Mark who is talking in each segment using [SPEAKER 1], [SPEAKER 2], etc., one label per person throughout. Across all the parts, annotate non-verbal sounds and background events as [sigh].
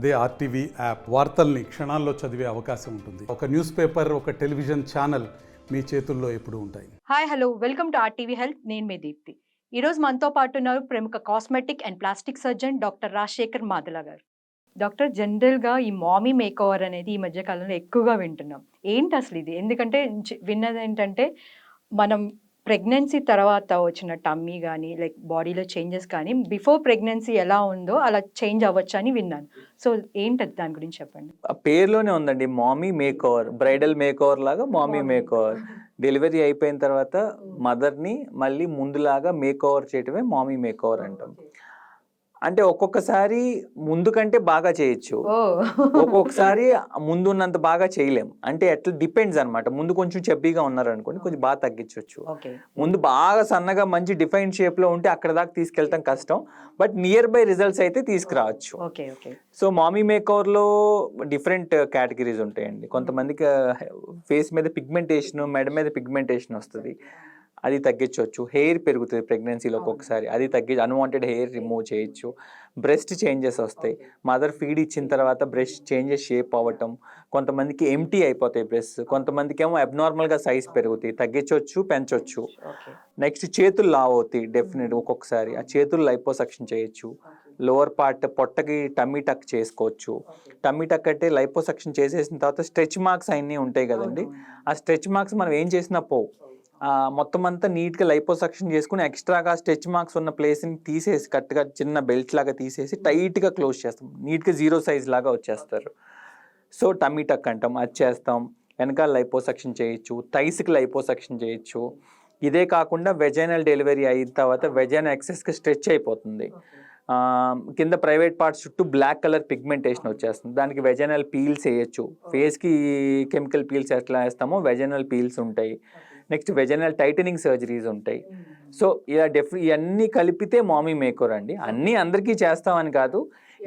[SPEAKER 1] అదే RTV app వార్తల్ని క్షణాల్లో చదివే అవకాశం ఉంటుంది. ఒక న్యూస్ పేపర్ ఒక టెలివిజన్ ఛానల్ మీ చేతుల్లో ఎప్పుడు ఉంటాయి.
[SPEAKER 2] Hi hello. Welcome to RTV health. నేను మీ దీప్తి. ఈరోజు మనతో పాటు ఉన్నారు ప్రముఖ cosmetic and plastic surgeon doctor Rajasekhar Madala garu. Doctor జనరల్గా ఈ మామీ మేకోవర్ అనేది ఈ మధ్య కాలంలో ఎక్కువగా వింటున్నాం. ఏంటి అసలు ఇది? ఎందుకంటే విన్నది ఏంటంటే మనం ప్రెగ్నెన్సీ తర్వాత వచ్చిన టమ్మీ కానీ లైక్ బాడీలో చేంజెస్ కానీ బిఫోర్ ప్రెగ్నెన్సీ ఎలా ఉందో అలా చేంజ్ అవ్వచ్చు అని విన్నాను. సో ఏంటది దాని గురించి చెప్పండి?
[SPEAKER 3] ఆ పేరులోనే ఉందండి. మామీ makeover bridal makeover లాగా మామీ మేక్ ఓవర్ డెలివరీ అయిపోయిన తర్వాత మదర్ని మళ్ళీ ముందులాగా మేక్ ఓవర్ చేయటమే మామీ మేక్ ఓవర్ అంటాం. అంటే ఒక్కొక్కసారి ముందు కంటే బాగా చేయొచ్చు. ఒక్కొక్కసారి ముందు ఉన్నంత బాగా చేయలేం. అంటే ఎట్లా డిపెండ్స్ అన్నమాట. ముందు కొంచెం చెబ్బీగా ఉన్నారు అనుకోండి కొంచెం బాగా తగ్గించవచ్చు ముందు బాగా సన్నగా మంచి డిఫైన్ షేప్లో ఉంటే అక్కడ దాకా తీసుకెళ్ళటం కష్టం. బట్ నియర్ బై రిజల్ట్స్ అయితే తీసుకురావచ్చు. సో మామీ మేకవర్లో డిఫరెంట్ కేటగిరీస్ ఉంటాయండి. కొంతమందికి ఫేస్ మీద పిగ్మెంటేషన్ మెడ మీద పిగ్మెంటేషన్ వస్తుంది. అది తగ్గించవచ్చు. హెయిర్ పెరుగుతుంది ప్రెగ్నెన్సీలో ఒక్కొక్కసారి అది తగ్గి అన్వాంటెడ్ హెయిర్ రిమూవ్ చేయొచ్చు. బ్రెస్ట్ చేంజెస్ వస్తాయి. మదర్ ఫీడ్ ఇచ్చిన తర్వాత బ్రెస్ట్ చేంజెస్ షేప్ అవ్వటం కొంతమందికి ఎంటీ అయిపోతాయి బ్రెస్ట్ కొంతమందికి ఏమో అబ్నార్మల్గా సైజ్ పెరుగుతాయి. తగ్గించవచ్చు పెంచవచ్చు నెక్స్ట్ చేతులు లావ్ అవుతాయి డెఫినెట్ ఒక్కొక్కసారి. ఆ చేతులు లైపోసక్షన్ చేయొచ్చు. లోవర్ పార్ట్ పొట్టకి టమ్మీ టక్ చేసుకోవచ్చు. టమ్మీ టక్ అంటే లైపోసక్షన్ చేసేసిన తర్వాత స్ట్రెచ్ మార్క్స్ అన్నీ ఉంటాయి కదండి. ఆ స్ట్రెచ్ మార్క్స్ మనం ఏం చేసినా పోవు. మొత్తం అంతా నీట్గా లైపోసక్షన్ చేసుకుని ఎక్స్ట్రాగా స్ట్రెచ్ మార్క్స్ ఉన్న ప్లేస్ని తీసేసి కరెక్ట్గా చిన్న బెల్ట్ లాగా తీసేసి టైట్గా క్లోజ్ చేస్తాం. నీట్గా జీరో సైజ్ లాగా వచ్చేస్తారు. సో టమ్మీ టక్ అంటాం అది చేస్తాం. వెనకాల లైపోసక్షన్ చేయొచ్చు థైస్కి లైపోసక్షన్ చేయొచ్చు. ఇదే కాకుండా వెజైనల్ డెలివరీ అయిన తర్వాత వెజైన్ ఎక్సెస్కి స్ట్రెచ్ అయిపోతుంది. కింద ప్రైవేట్ పార్ట్స్ చుట్టూ బ్లాక్ కలర్ పిగ్మెంటేషన్ వచ్చేస్తుంది. దానికి వెజైనల్ పీల్స్ వేయచ్చు. ఫేస్కి కెమికల్ పీల్స్ ఎట్లా వేస్తామో వెజైనల్ పీల్స్ ఉంటాయి. నెక్స్ట్ వెజైనల్ టైటనింగ్ సర్జరీస్ ఉంటాయి. సో ఇలా డెఫ్ ఇవన్నీ కలిపితే మామీ మేకర్ అండి. అన్నీ అందరికీ చేస్తామని కాదు.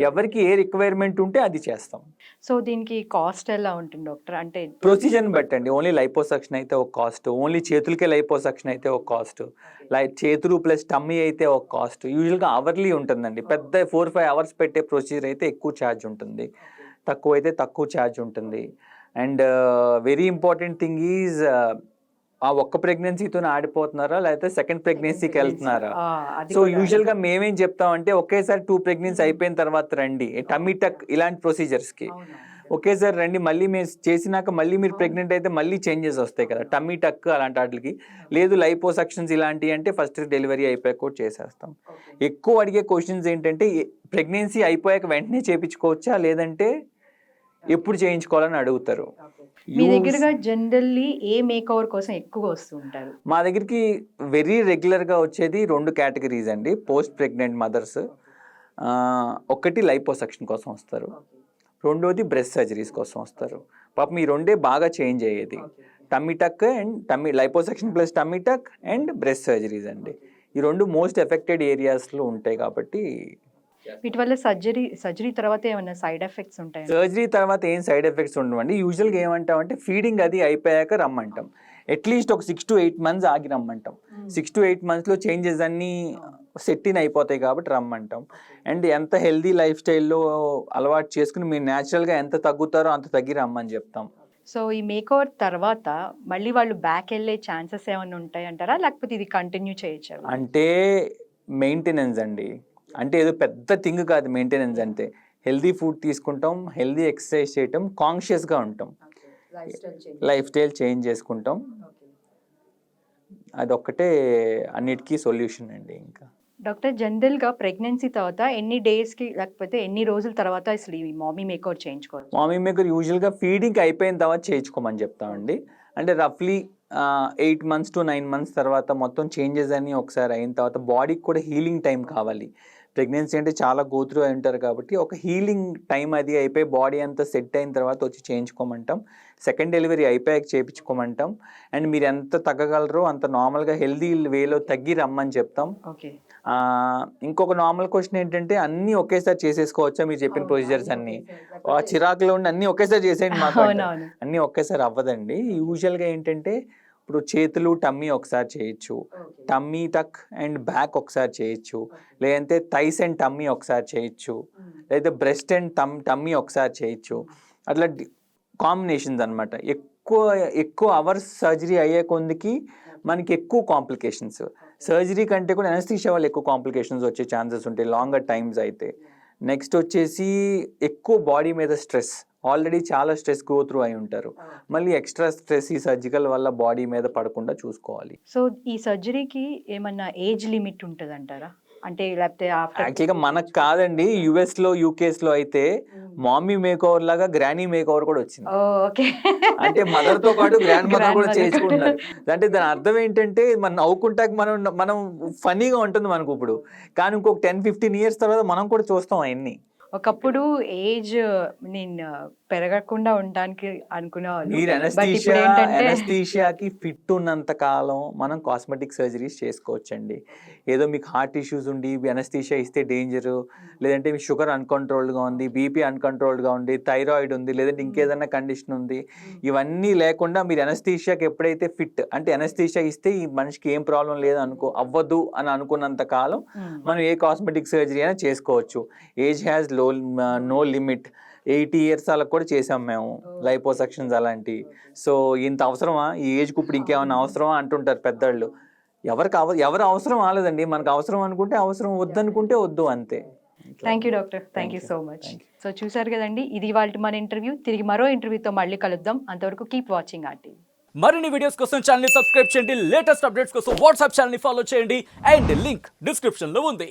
[SPEAKER 3] ఎవరికి ఏ రిక్వైర్మెంట్ ఉంటే అది చేస్తాం.
[SPEAKER 2] సో దీనికి కాస్ట్ ఎలా ఉంటుంది డాక్టర్? అంటే
[SPEAKER 3] ప్రొసీజర్ని బట్టండి. ఓన్లీ లైపోసక్షన్ అయితే ఒక కాస్ట్ ఓన్లీ చేతులకే లైపోసక్షన్ అయితే ఒక కాస్ట్ లై చేతులు ప్లస్ టమ్మీ అయితే ఒక కాస్ట్ యూజువల్గా అవర్లీ ఉంటుందండి. పెద్ద ఫోర్ ఫైవ్ అవర్స్ పెట్టే ప్రొసీజర్ అయితే ఎక్కువ ఛార్జ్ ఉంటుంది. తక్కువ అయితే తక్కువ ఛార్జ్ ఉంటుంది. And very important thing is ఆ ఒక్క ప్రెగ్నెన్సీతో ఆడిపోతున్నారా? లేకపోతే సెకండ్ ప్రెగ్నెన్సీకి వెళ్తున్నారా? సో. యూజువల్గా మేమేం చెప్తామంటే ఒకేసారి టూ ప్రెగ్నెన్సీ అయిపోయిన తర్వాత రండి. టమ్మీ టక్ ఇలాంటి
[SPEAKER 2] ప్రొసీజర్స్కి.
[SPEAKER 3] ఒకేసారి రండి. మళ్ళీ మేము చేసినాక మళ్ళీ మీరు ప్రెగ్నెంట్ అయితే మళ్ళీ చేంజెస్ వస్తాయి కదా. టమ్మీ టక్ అలాంటి వాటికి. లేదు లైపోసక్షన్స్ ఇలాంటివి అంటే ఫస్ట్ డెలివరీ అయిపోయాక కూడా చేసేస్తాం. ఎక్కువ అడిగే క్వశ్చన్స్ ఏంటంటే ప్రెగ్నెన్సీ అయిపోయాక వెంటనే చేయించుకోవచ్చా లేదంటే ఎప్పుడు చేయించుకోవాలని అడుగుతారు.
[SPEAKER 2] మీ దగ్గరగా జనరల్లీ ఏ మేక్ ఓవర్ కోసం ఎక్కువ వస్తూ ఉంటారు?
[SPEAKER 3] మా దగ్గరికి వెరీ రెగ్యులర్గా వచ్చేది రెండు కేటగిరీస్ అండి. పోస్ట్ ప్రెగ్నెంట్ మదర్స్ ఒకటి లైపోసక్షన్ కోసం వస్తారు. రెండోది బ్రెస్ట్ సర్జరీస్ కోసం వస్తారు. పాపం ఈ రెండే బాగా చేంజ్ అయ్యేది. Tummy tuck and tummy liposuction plus tummy tuck and breast surgeries అండి. ఈ రెండు మోస్ట్ ఎఫెక్టెడ్ ఏరియాస్లో ఉంటాయి కాబట్టి
[SPEAKER 2] వీటి వల్ల సర్జరీ సర్జరీ తర్వాత ఏమైనా సైడ్ ఎఫెక్ట్స్ ఉంటాయి?
[SPEAKER 3] సర్జరీ తర్వాత ఏం సైడ్ ఎఫెక్ట్స్ ఉండవండి. యూజువల్గా ఏమంటామంటే ఫీడింగ్ అది అయిపోయాక రమ్మంటాం. అట్లీస్ట్ ఒక సిక్స్ టు ఎయిట్ మంత్స్ ఆగి రమ్మంటాం. సిక్స్ టు ఎయిట్ మంత్స్లో చేంజెస్ అన్నీ సెట్ ఇన్ అయిపోతాయి కాబట్టి రమ్మంటాం. అండ్ ఎంత హెల్దీ లైఫ్ స్టైల్లో అలవాటు చేసుకుని మీరు న్యాచురల్గా ఎంత తగ్గుతారో అంత తగ్గి రమ్మని చెప్తాం.
[SPEAKER 2] సో ఈ మేక్ ఓవర్ తర్వాత మళ్ళీ వాళ్ళు బ్యాక్ వెళ్ళే ఛాన్సెస్ ఏమైనా ఉంటాయి అంటారా లేకపోతే ఇది కంటిన్యూ చేయొచ్చు
[SPEAKER 3] అంటే మెయింటెనెన్స్ అండి. అంటే ఏదో పెద్ద థింగ్ కాదు మెయింటెనెన్స్ అంటే. హెల్దీ ఫుడ్ తీసుకుంటాం హెల్దీ ఎక్సర్సైజ్ చేయటం కాన్షియస్గా ఉంటాం. లైఫ్ స్టైల్ చేంజ్ చేసుకుంటాం. అదొక్కటే అన్నిటికీ సొల్యూషన్ అండి ఇంకా.
[SPEAKER 2] డాక్టర్ జనరల్గా ప్రెగ్నెన్సీ తర్వాత ఎన్ని డేస్కి లేకపోతే ఎన్ని రోజుల తర్వాత అసలు ఈ మామీ మేక్ ఓవర్ చేయించుకోవచ్చు
[SPEAKER 3] మామీ మేకర్ యూజువల్గా ఫీడింగ్ అయిపోయిన తర్వాత చేయించుకోమని చెప్తామండి. అంటే రఫ్లీ eight months to nine months తర్వాత మొత్తం చేంజెస్ అన్నీ ఒకసారి అయిన తర్వాత బాడీకి కూడా హీలింగ్ టైం కావాలి. ప్రెగ్నెన్సీ అంటే చాలా గోత్రు అయి ఉంటారు కాబట్టి ఒక హీలింగ్ టైం అది అయిపోయి బాడీ అంతా సెట్ అయిన తర్వాత వచ్చి చేయించుకోమంటాం. సెకండ్ డెలివరీ అయిపోయాక చేయించుకోమంటాం. అండ్ మీరు ఎంత తగ్గగలరో అంత నార్మల్గా హెల్దీ వేలో తగ్గి రమ్మని చెప్తాం.
[SPEAKER 2] ఓకే.
[SPEAKER 3] ఇంకొక నార్మల్ క్వశ్చన్ ఏంటంటే అన్నీ ఒకేసారి చేసేసుకోవచ్చా మీరు చెప్పిన ప్రొసీజర్స్ అన్నీ ఆ చిరాకులో ఉండి అన్నీ ఒకేసారి చేసేయండి మాకు అన్నీ ఒకేసారి అవ్వదండి. యూజువల్గా ఏంటంటే ఇప్పుడు చేతులు టమ్మీ ఒకసారి చేయొచ్చు. టమ్మీ టక్ అండ్ బ్యాక్ ఒకసారి చేయొచ్చు. లేదంటే థైస్ అండ్ టమ్మీ ఒకసారి చేయొచ్చు. లేదా బ్రెస్ట్ అండ్ టమ్ టమ్మీ ఒకసారి చేయొచ్చు. అట్లా కాంబినేషన్స్ అన్నమాట. ఎక్కువ ఎక్కువ అవర్స్ సర్జరీ అయ్యే కొందికి మనకి ఎక్కువ కాంప్లికేషన్స్ సర్జరీ కంటే కూడా ఎనస్థీషియా వల్ల ఎక్కువ కాంప్లికేషన్స్ వచ్చే ఛాన్సెస్ ఉంటాయి. లాంగర్ టైమ్స్ అయితే. నెక్స్ట్ వచ్చేసి ఎక్కువ బాడీ మీద స్ట్రెస్. ఆల్రెడీ చాలా స్ట్రెస్ గో త్రూ అయి ఉంటారు. మళ్ళీ ఎక్స్ట్రా స్ట్రెస్ ఈ సర్జికల్ వల్ల బాడీ మీద పడకుండా చూసుకోవాలి.
[SPEAKER 2] సో ఈ సర్జరీకి ఏమన్నా ఏజ్ లిమిట్ ఉంటుంది అంటారా అంటే లేకపోతే
[SPEAKER 3] యాక్చువల్గా మనకు కాదండి. యుఎస్లో యూకేస్లో అయితే మామీ మేక్ ఓవర్ లాగా గ్రానీ మేక్ ఓవర్ కూడా వచ్చింది.
[SPEAKER 2] ఓకే
[SPEAKER 3] అంటే మదర్తో పాటు [laughs] గ్రాండ్ మదర్ కూడా చేసుకుంటున్నారు అంటే దాని అర్థం ఏంటంటే మనం నవ్వుకుంటాక మనం మనం ఫన్నీగా ఉంటుంది మనకు ఇప్పుడు. కానీ ఇంకొక టెన్ ఫిఫ్టీన్ ఇయర్స్ తర్వాత మనం కూడా చూస్తాం అవన్నీ.
[SPEAKER 2] ఒకప్పుడు ఏజ్ నేను పెరగకుండా ఉండడానికి అనుకునేవాళ్ళు.
[SPEAKER 3] మీరు ఫిట్ ఉన్నంత కాలం మనం కాస్మెటిక్ సర్జరీస్ చేసుకోవచ్చండి. ఏదో మీకు హార్ట్ ఇష్యూస్ ఉండి ఎనస్థీషియా ఇస్తే డేంజర్ లేదంటే మీ షుగర్ అన్కంట్రోల్డ్గా ఉంది బీపీ అన్కంట్రోల్డ్గా ఉంది థైరాయిడ్ ఉంది లేదంటే ఇంకేదైనా కండిషన్ ఉంది. ఇవన్నీ లేకుండా మీరు ఎనస్థీషియాకి ఎప్పుడైతే ఫిట్ అంటే ఎనస్థీషియా ఇస్తే ఈ మనిషికి ఏం ప్రాబ్లం లేదు అనుకో అవ్వదు అని అనుకున్నంత కాలం. మనం ఏ కాస్మెటిక్ సర్జరీ అయినా చేసుకోవచ్చు. ఏజ్ హ్యాస్లో నో లిమిట్ ఎయిటీ ఇయర్స్ అలా కూడా చేసాం మేము లైపోసక్షన్స్ అలాంటి. సో ఇంత అవసరమా? ఈ ఏజ్కి ఇప్పుడు ఇంకేమైనా అవసరమా? అంటుంటారు పెద్దవాళ్ళు ఎవరికి అవ ఎవరు అవసరం ఆలేదండి. మనకు అవసరం అనుకుంటే అవసరం వద్దనుకుంటే వద్దు అంతే.
[SPEAKER 2] Thank you doctor thank you. So much so చూసారు కదండి ఇది వాళ్ళ మన ఇంటర్వ్యూ. తిరిగి మరో ఇంటర్వ్యూతో మళ్ళీ కలుద్దాం. అంతవరకు కీప్ వాచింగ్ ఆర్టీ
[SPEAKER 4] మరిన్ని వీడియోస్ కోసం ఛానల్ సబ్స్క్రైబ్ చేయండి. లేటెస్ట్ అప్డేట్స్ కోసం వాట్సాప్ ఛానల్ ఫాలో చేయండి. అండ్ లింక్ డిస్క్రిప్షన్లో ఉంది.